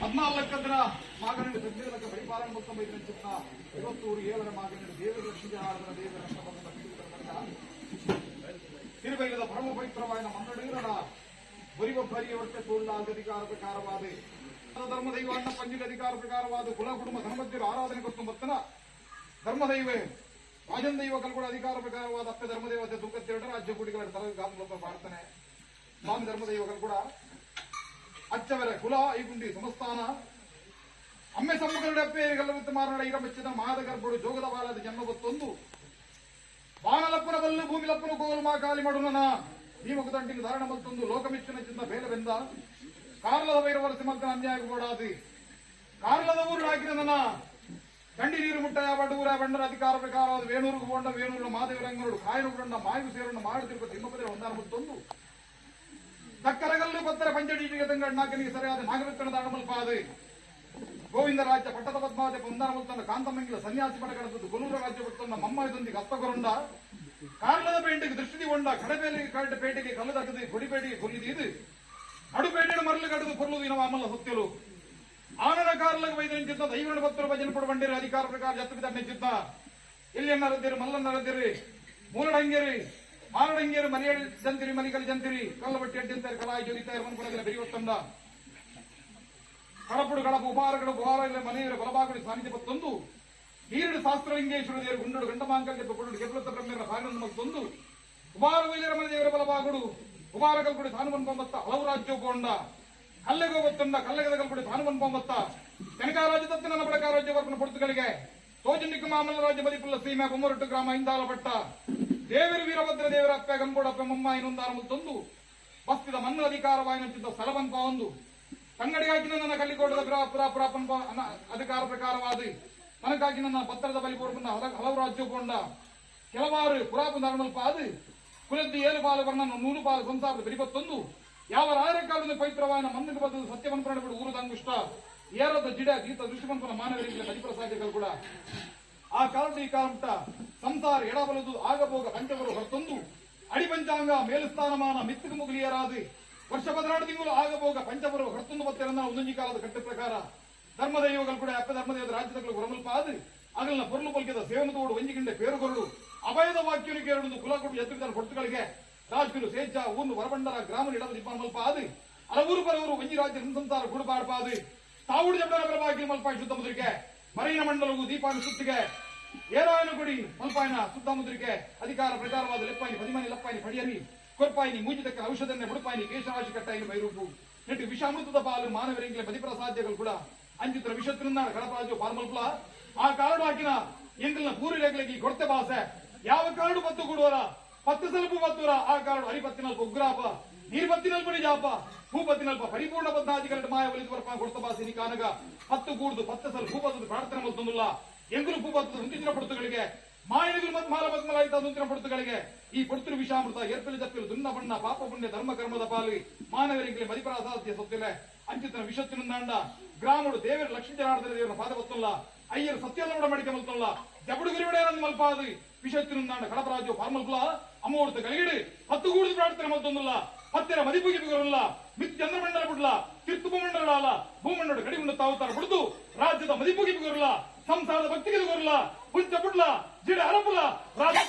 ಹದಿನಾಲ್ಕರ ಮಾಗನಡಿ ಸಂಕೀರ್ಣಕ್ಕೆ ಪರಿಪಾಲನೆ ಮೊತ್ತ ಬೈದಂಚಿತ್ತ ಇವತ್ತೂರು ಏಳರ ಮಾಗನಡಿ ದೇವರ ಆರಾಧನ ದೇವರ ತಿರುಬೈಲದ ಪರಮ ಪವಿತ್ರವಾದ ಮನ್ನಡೀರನ ಬರಿವ ಹೊಟ್ಟೆ ತೋಳಿದ ಅಧಿಕಾರ ಪ್ರಕಾರವಾದ. ಧರ್ಮ ದೈವಾನ್ನ ಪಂಜಿನ ಅಧಿಕಾರ ಪ್ರಕಾರವಾದ ಕುಲ ಕುಟುಂಬ ಧರ್ಮಜ್ಞರು ಆರಾಧನೆ ಕೊಟ್ಟು ಮತ್ತನ ಧರ್ಮದೈವೇ. ರಾಜನ ದೈವ ಕಲ್ಕೊಡ ಅಧಿಕಾರ ಪ್ರಕಾರವಾದ ಅಪ್ಪ ಧರ್ಮದೇವತೆ ದುಃಖತ್ತೆರಡು ರಾಜ್ಯ ಗುಡಿಗಳ ತರ ಗಾಮಲೊಬ್ಬ ಪ್ರಾರ್ಥನೆ. ಸ್ವಾಮಿ ಧರ್ಮದೈವಗಳು ಕೂಡ ಅಚ್ಚವರ ಕುಲ ಐಗುಂಡಿ ಸಂಸ್ಥಾನ ಅಮ್ಮೆ ಸಮ್ಮುಖರುಡೆ ಅಪ್ಪೇರಿ ಗಲ್ಲವಿತ್ತು ಮಾರಣ ಇರ ಬೆಚ್ಚದ ಮಾದ ಗರ್ಭಡು ಜೋಗದ ಬಾಲದ ಜನ್ಮ ಗೊತ್ತೊಂದು ಬಾಣಲಪ್ಪನ ಬಲ್ಲು ಭೂಮಿ ಲಪ್ಪನ ಗೋಲು ಮಾ ಕಾಲಿ ಮಾಡುನನ ಭೀಮಕ ದಂಟಿನ ಧಾರಣ ಮತ್ತೊಂದು ಲೋಕಮಿಚ್ಚನ ಚಿಂತ ಬೇಲವೆಂದ. ಕಾರ್ಲದ ವೈರವರ ಸಿಮಂತನ ಅನ್ಯಾಯ ಬೋಡಾದಿ ಕಾರ್ಲದ ಊರು ಹಾಕಿದ ನನ್ನ. ಗಂಡಿ ನೀರು ಮುಟ್ಟಯ ಬಡೂರ ಬಂಡರ ಅಧಿಕಾರ ಪ್ರಕಾರ ವೇಣೂರು ಬೋಂಡ ವೇಣೂರು ಮಾದೇವರಂಗನೋಡು ಕಾಯನು ಕೊಂಡ ಮಾಯು ಸೇರನ್ನು ಮಾಡಿ ತಿರುಪ ತಿಮ್ಮಪದೇ ಒಂದಾರ ಮತ್ತೊಂದು. ತಕ್ಕರಗಲ್ಲು ಬತ್ತರ ಪಂಚಡೀಟಿಗೆ ತಂಗಣ್ಣಾಕನಿಗೆ ಸರಿಯಾದ ನಾಗರತ್ನದ ಅಣಮಲ್ಪಾದೆ ಗೋವಿಂದ ರಾಜ್ಯ ಪಟ್ಟದ ಪದ್ಮಾವತಿ ಪಂದಾರ ಮುತ್ತನ್ನ ಕಾಂತಮಂಗಿಲ ಸನ್ಯಾಸಿ ಪಡ ಕಡದದ್ದು ಗೊಲೂರ ರಾಜ್ಯ ಪಟ್ಟನ ಮಮ್ಮಯದೊಂದಿಗೆ ಹಸ್ತಗೊರಂಡ ಕಾರ್ಲದ ಪೇಂಟಿಗೆ ದೃಷ್ಟಿ ಕೊಂಡ, ಕಡಬೇಲಿಗೆ ಕರಟ ಪೇಟೆಗೆ ಕಲ್ಲದಗದು ಗುಡಿಪೇಟೆಗೆ ಕೊಲ್ಲಿದು ಇದು. ಅಡುಪೇಟೆ ಮರಳು ಕಡದು ಕೊಲ್ಲುದು ಇನವ ಅಮಲ ಹೊತ್ತಿಲು. ಆನರ ಕಾರ್ಲಗ ವೈದ್ಯಂಚಿತ್ತ ದೈವನ ಭಕ್ತರು ಭಜನೆ ಪಡ ಅಧಿಕಾರ ಪ್ರಕಾರ ಜತ್ತು ಬಿದ್ದ ಇಲ್ಲಿಯನ್ನ ರದ್ದಿರಿ ಮಲ್ಲನ್ನ ರದ್ದಿರಿ ಮೂಲಡಂಗೇರಿ ಮಾರಡಂಗೇರಿ ಮರಿಯಲ್ ಜಂತಿರಿ ಮಲಿಕಲ್ ಜಂತಿರಿ ಕಲ್ಲಬಟ್ಟಿ ಅಡ್ಡಿಂತಾರೆ, ಕಲಾಯಿ ಜೋಗಿತಾರೆ ಮನ್ಕೊಳಗಿನ ಬೆರಿವತ್ತಂದ ಕಳಪುಡು ಕಳಪು ಉಪಾರಗಳು ಇಲ್ಲ ಮನೆಯವರ ಸ್ವಾಮಿ ಸಾನ್ನಿಧ್ಯ ನೀರಿನ ಶಾಸ್ತ್ರ ಶಾಸ್ತ್ರಲಿಂಗೇಶ್ವರ ದೇವರು ಗುಂಡೋಡು ಗಂಡಮಾಂಕಲ್ಯ ಕೊಡು ಗೆಲ್ಲತ್ತ ಬ್ರಹ್ಮರ ನಮಗೆ ಮತ್ತೊಂದು ಕುಮಾರ ವೈದ್ಯರ ಮನೆ ದೇವರ ಬಲಭಾಗಡು ಕುಮಾರಗಲ್ ಕಲ್ಪುಡಿ ಸಾನುಮನ್ ಬೊಂಬತ್ತ, ಹಲವು ರಾಜ್ಯ ಕೊಂಡ. ಕಲ್ಲೆಗೋ ಗೊತ್ತಂಡ, ಕಲ್ಲೆಗದ ಕಲ್ಪಡಿ ಸಾನುಮನ್ ಬೊಂಬತ್ತ. ಕನಕರಾಜ ನನ್ನ ಬಡಕ ರಾಜ್ಯ ವರ್ಗನ ಪೊರ್ತುಗಳಿಗೆ ತೋಜನಿಕ ಮಾಮಲ್ಲ ರಾಜ್ಯ ಬದಿಪುಲ್ಲ ಸೀಮೆ, ಬೊಮ್ಮರಟ್ಟು ಗ್ರಾಮ ಇಂದಾಲ ಪಟ್ಟ ದೇವರು ವೀರಭದ್ರ ದೇವರ ಅಪ್ಪೆ ಗಂಗೋಡಪ್ಪ ಮೊಮ್ಮ ನೊಂದಾರ ಮತ್ತೊಂದು ಬಸ್ತಿದ ಮನ್ನ ಅಧಿಕಾರವಾಯಿನಂತಿದ್ದ ಸ್ಥಳವಂತ ಒಂದು ತಂಗಡಿಗಾಗಿ ನನ್ನ ಕಲ್ಲಿಕೋಟದ ಪುರಾಪುರಾಪನ್ ಅಧಿಕಾರ ಪ್ರಕಾರವಾದಿ. ನನಗಾಗಿ ನನ್ನ ಪತ್ರದ ಬಲಿ ಕೊಡುಕೊಂಡ ಹಲವು ರಾಜ್ಯ ಕೊಂಡ. ಕೆಲವಾರು ಪುರಾಪುನ ಅರಣಲ್ಪ ಅದು ಕುಲದ್ದು ಏಳು ಪಾಲು ವರ್ಣನ ನೂರು ಪಾಲು ಸಂಸಾರದ ಬೆರಿಪತ್ತೊಂದು ಯಾವ ರಾಯಕಾಲದ ಪವಿತ್ರವಾದ ಮಂದಿರ ಬದ್ದು ಸತ್ಯವನ್ನು ಪ್ರಾಣಿಗಳು ಊರು ಅಂಗುಷ್ಟ ಏರದ ಜಿಡ, ಗೀತ ದೃಷ್ಟಿಮಂತನ ಮಾನವರಿಗೆ ಹರಿಪ್ರಸಾದಿಗಳು ಕೂಡ. ಆ ಕಾರಣ ಕಾಲಂಟ ಸಂಸಾರ ಎಡಬಲದು ಆಗಬೋಗ ಪಂಚವರು ಹೊರತೊಂದು. ಅಡಿಪಂಚಾಂಗ ಮೇಲುಸ್ಥಾನಮಾನ ಮಿತ್ತಿಗೆ ಮುಗಲಿಯರಾದಿ. ವರ್ಷ ಪದಿನಾಡು ತಿಂಗಳು ಆಗಬೋಗ ಪಂಚವರು ಹೊರತಂದು ಬತ್ತೆರನ್ನ ಒಂದೊಂದು ಕಾಲದ ಕಟ್ಟ ಪ್ರಕಾರ. ಧರ್ಮದೈವಗಳು ಕೂಡ ಅಪ್ಪ ಧರ್ಮದೇವದ ರಾಜ್ಯದಗಳು ಹೊರಮಲ್ಪ ಆದು. ಆಗಲಿನ ಪೊರ್ಲು ಪಲ್ಕಿದ ಸೇವನದೋಡು ಒಂಜಿಗಿಂಡೆ ಪೇರುಗೊರಡು ಅಭಯದ ವಾಕ್ಯನ ಎರಡು ಕುಲ ಕೊಟ್ಟು ಎತ್ತುಗಳ ಹೊಟ್ಟುಗಳಿಗೆ. ರಾಜಕೀಯ ಸೇಜ ಊರ್ನು ಹೊರಬಂಡರ ಗ್ರಾಮ ಇಡದ ಮಲ್ಪ ಆದು. ಅಲವೂರು ಬರವರು ಒಂಜಿ ರಾಜ್ಯ ಸಂಸಾರ ಗುಡುಪಾಡ್ಪಾದು ತಾವುಡು ಜಬ್ಬರ ಪರವಾಗಿ ಮಲ್ಪ ಶುದ್ಧ ಮುದ್ರಿಕೆ. ಮರೈನ ಮಂಡಲವು ದೀಪಾನ ಸುತ್ತಿಗೆ ಏರಾಯನ ಗುಡಿ, ಮಲ್ಪಾಯನ ಸುದ್ದ ಮುದ್ರಿಕೆ ಅಧಿಕಾರ ಪ್ರಚಾರವಾದ ಲೆಪ್ಪಾಯಿ ಬದಿಮನಿ ಲಪ್ಪಾಯಿ ಪಡಿಯನಿ, ಕೊರ್ಪಾಯಿನಿ ಮೂಜಿದಕ್ಕೆ ಔಷಧನ್ನೇ ಬುಡುಪಾಯಿನಿ ಕೇಶರಾಶಿ ಕಟ್ಟಾಯಿನ ಬೈರೂಪು. ನೆಟ್ಟು ವಿಷಾಮೃತದ ಪಾಲು ಮಾನವರಿಂಗ್ಲೆ ಬದಿಪ್ರಸಾದ್ಯಗಳು ಕೂಡ. ಅಂಚಿತ್ರ ವಿಷತ್ರಿಂದ ಕಡಪರಾಜು ಪಾರ್ಮಲ್ಪುಲ ಆ ಕಾರಣ ಹಾಕಿನ ಎಂಕಲ್ನ ಪೂರಿಲೆಗಳಿಗೆ ಕೊಡ್ತೆ ಭಾಷೆ ಯಾವ ಕಾರಣ ಬತ್ತು ಕೊಡುವರ? ಪತ್ತು ಸ್ವಲ್ಪ ಪತ್ತುವರ ಆ ಕಾರಣ ಹರಿಪತ್ತಿನಲ್ಪ ಉಗ್ರಾಪ ನೀರ್ಪತ್ತಿನಲ್ಪ ನಿಜಾಪ ಭೂಪತ್ತಿನಲ್ಪ ಪರಿಪೂರ್ಣ ಬದ್ಧಾಧಿಕಾರಿ ಮಾಯ ಒಲಿದು ಕೊಡ್ತ ಬಾಸಿ ನೀ ಕಾನಗ. ಹತ್ತು ಕೂಡುದು ಪತ್ತ ಸಲ ಭೂಪತ್ತದ ಪ್ರಾರ್ಥನೆ ಮಲ್ತೊಂದಿಲ್ಲ ಎಂಗುಲು ಭೂಪತ್ತದ ಮುಂಚಿನ ಪಡುತುಗಳಿಗೆ. ಮತ್ತು ಮಾಲ ಬದ್ಮಲಾಯಿತ ಮುಂಚಿನ ಪಡುತುಗಳಿಗೆ. ಈ ಪೊಡ್ತಿರು ವಿಷಾಮೃತ, ಏರ್ಪಲಿ ತಪ್ಪಿಲು ದುನ್ನ ಬಣ್ಣ, ಪಾಪ ಪುಣ್ಯ, ಧರ್ಮ ಕರ್ಮದ ಪಾಲಿ. ಮಾನವರಿಗೆ ಮದಿಪರಾಸಾಧ್ಯ ಸೊತ್ತಿಲೆ. ಅಂಚಿತನ ವಿಷತ್ತಿನಿಂದಾಂಡ ಗ್ರಾಮಡು ದೇವರ ಲಕ್ಷ್ಮೀ ಜನಾರ್ದನ ದೇವರ ಪಾದ ಬತ್ತಲ್ಲ. ಅಯ್ಯರು ಸತ್ಯಲ್ಲ ಮಡಿಕೆ ಮಲ್ತಲ್ಲ ಜಬಡು ಗುರಿವಿಡೇನಂದು ಮಲ್ಪಾದು. ವಿಷತ್ತಿನಿಂದಾಂಡ ಕಡಪರಾಜು ಫಾರ್ಮಲ್ಪುಲ ಅಮೂರ್ತ ಕಲಿಗಿಡು. ಹತ್ತು ಗೂಡಿದ ಪ್ರಾರ್ಥನೆ ಮಲ್ತೊಂದಿಲ್ಲ ಹತ್ತಿರ ಮದಿಪುಗಿ ಬಿಗುರಲ್ಲ ಮಿತ್ ಚಂದ್ರಮಂಡಲ ಬಿಡ್ಲ ಕಿತ್ತು ಭೂಮಂಡಲ ಭೂಮಂಡಲ ತಾವು ತಾವುತಾರ ಬಿಡುದು, ರಾಜ್ಯದ ಮದಿಪುಗಿ ಬಿಗುರಲ್ಲ ಸಂಸಾರದ ಭಕ್ತಿಗೆ ಬಿಗುರಲ್ಲ ಹುಂಚ ಬಿಡ್ಲ, ಜಿಡ ಹರಪುಲ ರಾಜ್ಯ